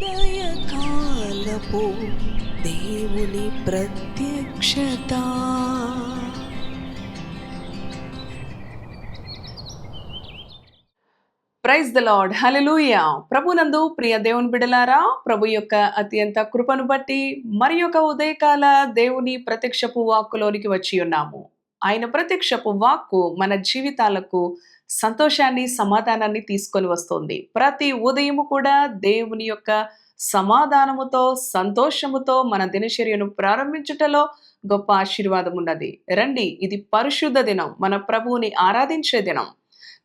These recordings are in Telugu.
ఉదయకాలపు దేవుని ప్రత్యక్షత. Praise the lord. హల్లెలూయా. ప్రభునందు ప్రియ దేవుని బిడలారా ప్రభు యొక్క అత్యంత కృపను బట్టి మరి యొక్క ఉదయకాల దేవుని ప్రత్యక్షపు వాక్కులోనికి వచ్చి ఉన్నాము. ఆయన ప్రత్యక్షపు వాక్కు మన జీవితాలకు సంతోషాన్ని సమాధానాన్ని తీసుకొని వస్తుంది. ప్రతి ఉదయము కూడా దేవుని యొక్క సమాధానముతో సంతోషముతో మన దినచర్యను ప్రారంభించుటలో గొప్ప ఆశీర్వాదం ఉన్నది. రండి ఇది పరిశుద్ధ దినం. మన ప్రభువుని ఆరాధించే దినం.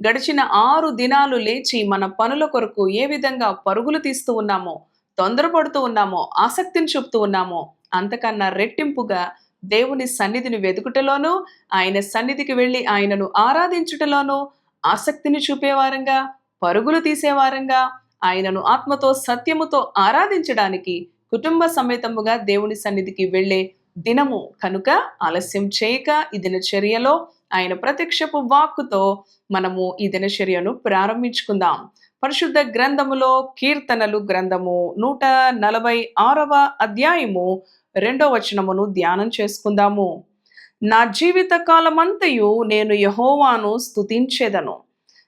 గడిచిన ఆరు దినాలు లేచి మన పనుల కొరకు ఏ విధంగా పరుగులు తీస్తూ ఉన్నామో తొందరపడుతూ ఉన్నామో ఆసక్తిని చూపుతూ ఉన్నామో అంతకన్నా రెట్టింపుగా దేవుని సన్నిధిని వెతుకుటలోనూ ఆయన సన్నిధికి వెళ్ళి ఆయనను ఆరాధించుటలోనూ ఆసక్తిని చూపేవారంగా పరుగులు తీసేవారంగా ఆయనను ఆత్మతో సత్యముతో ఆరాధించడానికి కుటుంబ సమేతముగా దేవుని సన్నిధికి వెళ్ళే దినము. కనుక ఆలస్యం చేయక ఈ దినచర్యలో ఆయన ప్రత్యక్షపు వాక్కుతో మనము ఈ దినచర్యను ప్రారంభించుకుందాం. పరిశుద్ధ గ్రంథములో కీర్తనలు గ్రంథము నూట నలభై ఆరవ అధ్యాయము రెండో వచనమును ధ్యానం చేసుకుందాము. నా జీవిత కాలమంతయు నేను యహోవాను స్థుతించెదను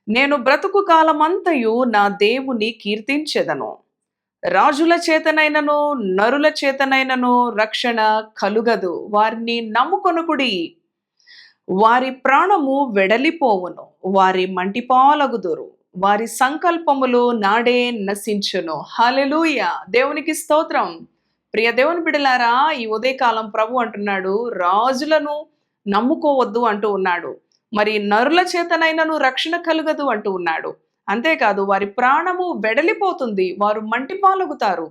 నేను బ్రతుకు కాలమంతయు నా దేవుని కీర్తించెదను. రాజుల చేతనైనను నరుల చేతనైనను రక్షణ కలుగదు. వారిని నమ్ముకొనుకుడి. వారి ప్రాణము వెడలిపోవును. వారి మంటిపాలగుదురు. వారి సంకల్పములు నాడే నశించును. హలెలూయ దేవునికి స్తోత్రం. ప్రియ దేవుని బిడలారా ఈ ఉదయకాలం ప్రభు అంటున్నాడు రాజులను నమ్ముకోవద్దు అంటూ ఉన్నాడు. మరి నరుల చేతనైనను రక్షణ కలుగదు అంటూ ఉన్నాడు. అంతేకాదు వారి ప్రాణము వెడలిపోతుంది వారు మంటిపాలగుతారు.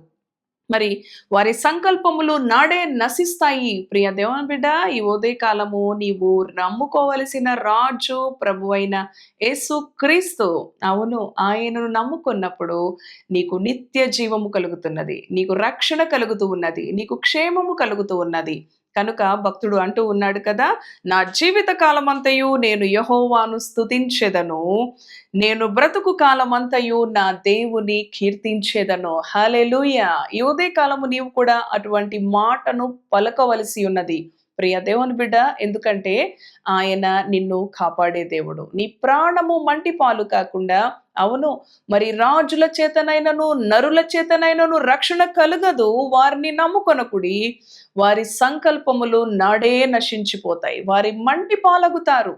మరి వారి సంకల్పములు నాడే నశిస్తాయి. ప్రియ దేవన్ బిడ్డ ఈ ఉదయకాలము నీవు నమ్ముకోవలసిన రాజు ప్రభు అయిన యేసు క్రీస్తు. అవును ఆయనను నమ్ముకున్నప్పుడు నీకు నిత్య జీవము కలుగుతున్నది. నీకు రక్షణ కలుగుతూ ఉన్నది. నీకు క్షేమము కలుగుతూ ఉన్నది. కనుక భక్తుడు అంటూ ఉన్నాడు కదా నా జీవిత కాలమంతయు నేను యహోవాను స్తుతించెదను. నేను బ్రతుకు కాలమంతయు నా దేవుని కీర్తించేదను. హలెలుయ యోదే కాలము నీవు కూడా అటువంటి మాటను పలకవలసి ఉన్నది. ప్రియ దేవుని బిడ్డ ఎందుకంటే ఆయన నిన్ను కాపాడే దేవుడు. నీ ప్రాణము మంటి పాలు కాకుండా అవును మరి రాజుల చేతనైనను నరుల చేతనైనను రక్షణ కలగదు. వారిని నమ్ముకొనకుడి వారి సంకల్పములు నాడే నశించిపోతాయి. వారి మంటి పాలగుతారు.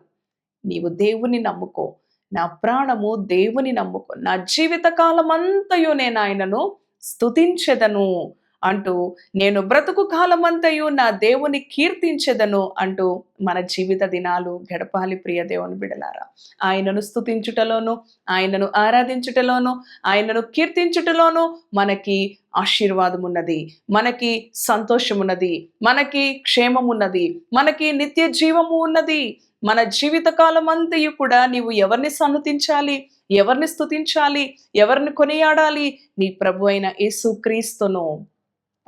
నీవు దేవుని నమ్ముకో. నా ప్రాణము దేవుని నమ్ముకో. నా జీవిత కాలమంతయు నేను ఆయనను స్తుతించెదను. అంటూ నేను బ్రతుకు కాలమంతయు నా దేవుని కీర్తించెదను అంటూ మన జీవిత దినాలు గడపాలి ప్రియ దేవుని బిడలారా. ఆయనను స్తుతించుటలోను ఆయనను ఆరాధించుటలోను ఆయనను కీర్తించుటలోను మనకి ఆశీర్వాదం ఉన్నది మనకి సంతోషం ఉన్నది మనకి క్షేమం ఉన్నది మనకి నిత్య జీవము ఉన్నది. మన జీవితకాలం అంతయు కూడా నీవు ఎవరిని సన్నతించాలి ఎవరిని స్తుతించాలి ఎవరిని కొనియాడాలి? నీ ప్రభు అయిన యేసుక్రీస్తును.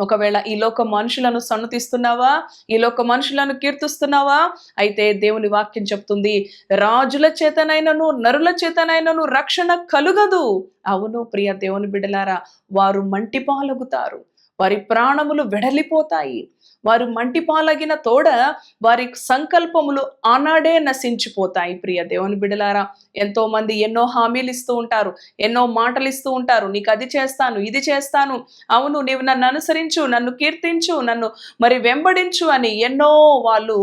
ఒకవేళ ఈ లోక మనుషులను సన్నతిస్తున్నావా ఈ లోక మనుషులను కీర్తిస్తున్నావా? అయితే దేవుని వాక్యం చెప్తుంది రాజుల చేతనైనను నరుల చేతనైనను రక్షణ కలుగదు. అవును ప్రియ దేవుని బిడలారా వారు మంటిపాలగుతారు. వారి ప్రాణములు వెడలిపోతాయి. వారు మంటిపాలగిన తోడ వారి సంకల్పములు ఆనాడే నశించిపోతాయి. ప్రియ దేవుని బిడలారా ఎంతో మంది ఎన్నో హామీలు ఇస్తూ ఉంటారు ఎన్నో మాటలు ఇస్తూ ఉంటారు నీకు అది చేస్తాను ఇది చేస్తాను అవును నీవు నన్ను అనుసరించు నన్ను కీర్తించు నన్ను మరి వెంబడించు అని ఎన్నో వాళ్ళు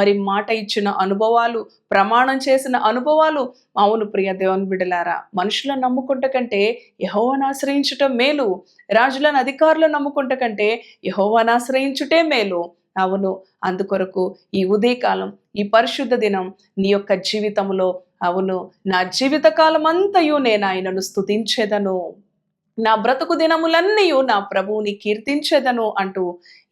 మరి మాట ఇచ్చిన అనుభవాలు ప్రమాణం చేసిన అనుభవాలు. అవును ప్రియ దేవుని బిడలారా మనుషులను నమ్ముకుంట కంటే యహోవను ఆశ్రయించటం మేలు. రాజులను అధికారులను నమ్ముకుంట కంటే యహోవను ఆశ్రయించుటే మేలు. అవును అందుకొరకు ఈ ఉదయకాలం ఈ పరిశుద్ధ దినం నీ యొక్క జీవితంలో అవును నా జీవిత కాలం అంతయు నేను ఆయనను స్థుతించేదను నా బ్రతుకు దినములన్నీ నా ప్రభువుని కీర్తించేదను అంటూ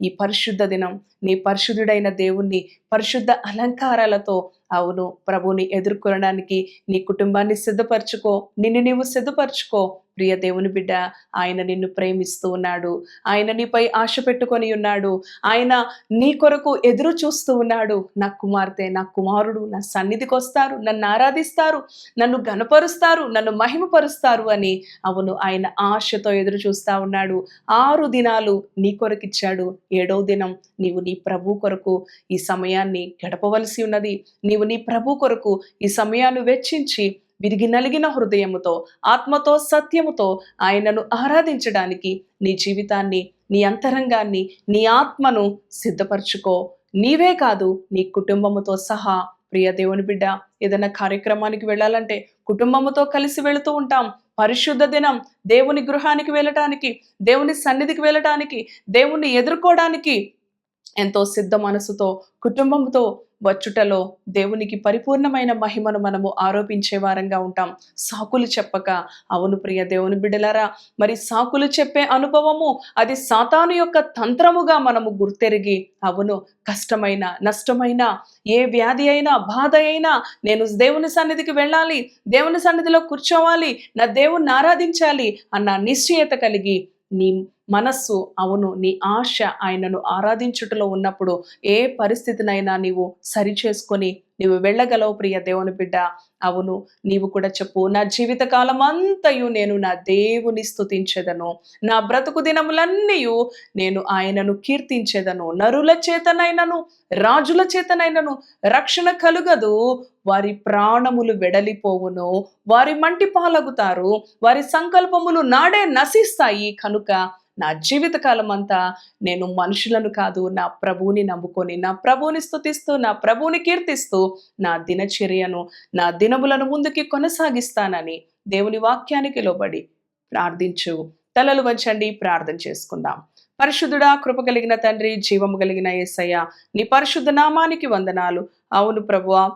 ఈ పరిశుద్ధ దినం నీ పరిశుద్ధుడైన దేవుణ్ణి పరిశుద్ధ అలంకారాలతో అవును ప్రభుని ఎదుర్కొనడానికి నీ కుటుంబాన్ని సిద్ధపరచుకో నిన్ను నీవు సిద్ధపరచుకో ప్రియ దేవుని బిడ్డ ఆయన నిన్ను ప్రేమిస్తూ ఉన్నాడు. ఆయన నీపై ఆశ పెట్టుకొని ఉన్నాడు. ఆయన నీ కొరకు ఎదురు చూస్తూ ఉన్నాడు. నా కుమార్తె నా కుమారుడు నా సన్నిధికి వస్తారు. నన్ను ఆరాధిస్తారు. నన్ను ఘనపరుస్తారు. నన్ను మహిమపరుస్తారు అని అవును ఆయన ఆశతో ఎదురు చూస్తా ఉన్నాడు. ఆరు దినాలు నీ కొరకు ఇచ్చాడు. ఏడవ దినం నీవు నీ ప్రభు కొరకు ఈ సమయాన్ని గడపవలసి ఉన్నది. నీవు నీ ప్రభు కొరకు ఈ సమయాన్ని వెచ్చించి విరిగి నలిగిన హృదయముతో ఆత్మతో సత్యముతో ఆయనను ఆరాధించడానికి నీ జీవితాన్ని నీ అంతరంగాన్ని నీ ఆత్మను సిద్ధపరచుకో. నీవే కాదు నీ కుటుంబముతో సహా. ప్రియ దేవుని బిడ్డ ఏదైనా కార్యక్రమానికి వెళ్ళాలంటే కుటుంబముతో కలిసి వెళుతూ ఉంటాం. పరిశుద్ధ దినం దేవుని గృహానికి వెళ్ళటానికి దేవుని సన్నిధికి వెళ్ళటానికి దేవుణ్ణి ఎదుర్కోవడానికి ఎంతో సిద్ధ మనసుతో కుటుంబంతో వచ్చుటలో దేవునికి పరిపూర్ణమైన మహిమను మనము ఆరోపించే వారంగా ఉంటాం. సాకులు చెప్పక అవును ప్రియ దేవుని బిడలరా మరి సాకులు చెప్పే అనుభవము అది సాతాను యొక్క తంత్రముగా మనము గుర్తెరిగి అవును కష్టమైన నష్టమైన ఏ వ్యాధి అయినా బాధ అయినా నేను దేవుని సన్నిధికి వెళ్ళాలి దేవుని సన్నిధిలో కూర్చోవాలి నా దేవుణ్ణి ఆరాధించాలి అన్న నిశ్చయత కలిగి నీ మనస్సు అవును నీ ఆశ ఆయనను ఆరాధించుటలో ఉన్నప్పుడు ఏ పరిస్థితినైనా నీవు సరి చేసుకొని నీవు వెళ్ళగలవు ప్రియ దేవుని బిడ్డ. అవును నీవు కూడా చెప్పు నా జీవితకాలం అంతయు నేను నా దేవుని స్థుతించేదను నా బ్రతుకు దినములన్నీ నేను ఆయనను కీర్తించేదను. నరుల చేతనైనను రాజుల చేతనైనను రక్షణ కలుగదు. వారి ప్రాణములు వెడలిపోవును వారి మంటి పాలగుతారు. వారి సంకల్పములు నాడే నశిస్తాయి. కనుక నా జీవితకాలం అంతా నేను మనుషులను కాదు నా ప్రభువుని నమ్ముకొని నా ప్రభువుని స్థుతిస్తూ నా ప్రభువుని కీర్తిస్తూ నా దినచర్యను నా దినములను ముందుకి కొనసాగిస్తానని దేవుని వాక్యానికి లోబడి ప్రార్థించు. తలలు వంచండి ప్రార్థన చేసుకుందాం. పరిశుద్ధుడా కృప కలిగిన తండ్రి జీవము కలిగిన ఏసయ్య నీ పరిశుద్ధ నామానికి వందనాలు. అవును ప్రభువ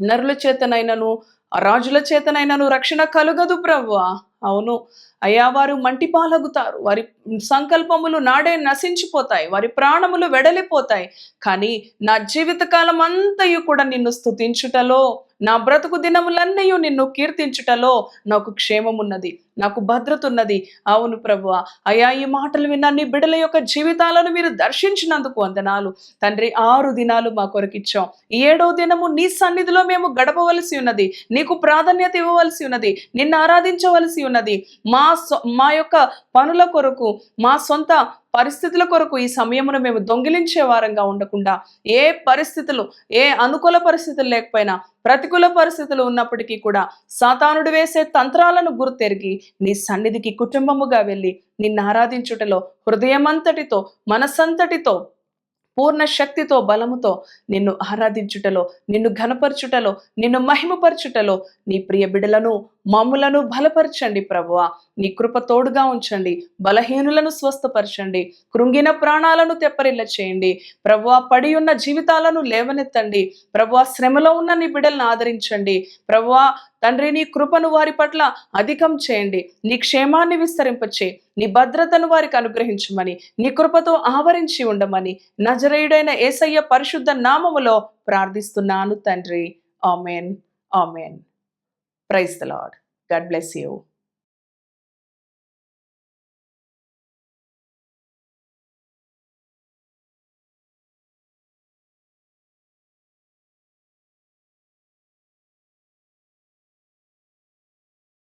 నరుల చేతనైనను రాజుల చేతనైనను రక్షణ కలుగదు ప్రభువా. అవును. అయ్యా వారు మంటి పాలగుతారు. వారి సంకల్పములు నాడే నశించిపోతాయి. వారి ప్రాణములు వెడలిపోతాయి. కానీ నా జీవితకాలం అంతయు కూడా నిన్ను స్తుతించుటలో నా బ్రతుకు దినములన్నయు నిన్ను కీర్తించుటలో నాకు క్షేమమున్నది. నాకు భద్రత ఉన్నది అవును ప్రభు అయా ఈ మాటలు విన్న నీ బిడల యొక్క జీవితాలను మీరు దర్శించినందుకు వందనాలు. తండ్రి ఆరు దినాలు మా కొరకిచ్చాం ఈ ఏడో దినము నీ సన్నిధిలో మేము గడపవలసి ఉన్నది. నీకు ప్రాధాన్యత ఇవ్వవలసి ఉన్నది. నిన్ను ఆరాధించవలసి ఉన్నది. మా మా యొక్క పనుల కొరకు మా సొంత పరిస్థితుల కొరకు ఈ సమయమును మేము దొంగిలించే వారంగా ఉండకుండా ఏ పరిస్థితులు ఏ అనుకూల పరిస్థితులు లేకపోయినా ప్రతికూల పరిస్థితులు ఉన్నప్పటికీ కూడా సాతానుడు వేసే తంత్రాలను గుర్తెరిగి నీ సన్నిధికి కుటుంబముగా వెళ్ళి నిన్ను ఆరాధించుటలో హృదయమంతటితో మనసంతటితో పూర్ణ శక్తితో బలముతో నిన్ను ఆరాధించుటలో నిన్ను ఘనపరచుటలో నిన్ను మహిమపరచుటలో నీ ప్రియ బిడలను మమ్ములను బలపరచండి ప్రభువ. నీ కృప తోడుగా ఉంచండి బలహీనులను స్వస్థపరచండి కృంగిన ప్రాణాలను తెప్పరిల్ల చేయండి. ప్రభువ పడి ఉన్న జీవితాలను లేవనెత్తండి. ప్రభువ శ్రమలో ఉన్న నీ బిడ్డలను ఆదరించండి. ప్రభువ తండ్రి నీ కృపను వారి పట్ల అధికం చేయండి. నీ క్షేమాన్ని విస్తరింపచే నీ భద్రతను వారికి అనుగ్రహించమని నీ కృపతో ఆవరించి ఉండమని నజరేయుడైన ఏసయ్య పరిశుద్ధ నామములో ప్రార్థిస్తున్నాను తండ్రి. Amen. Amen. Praise the lord God bless you.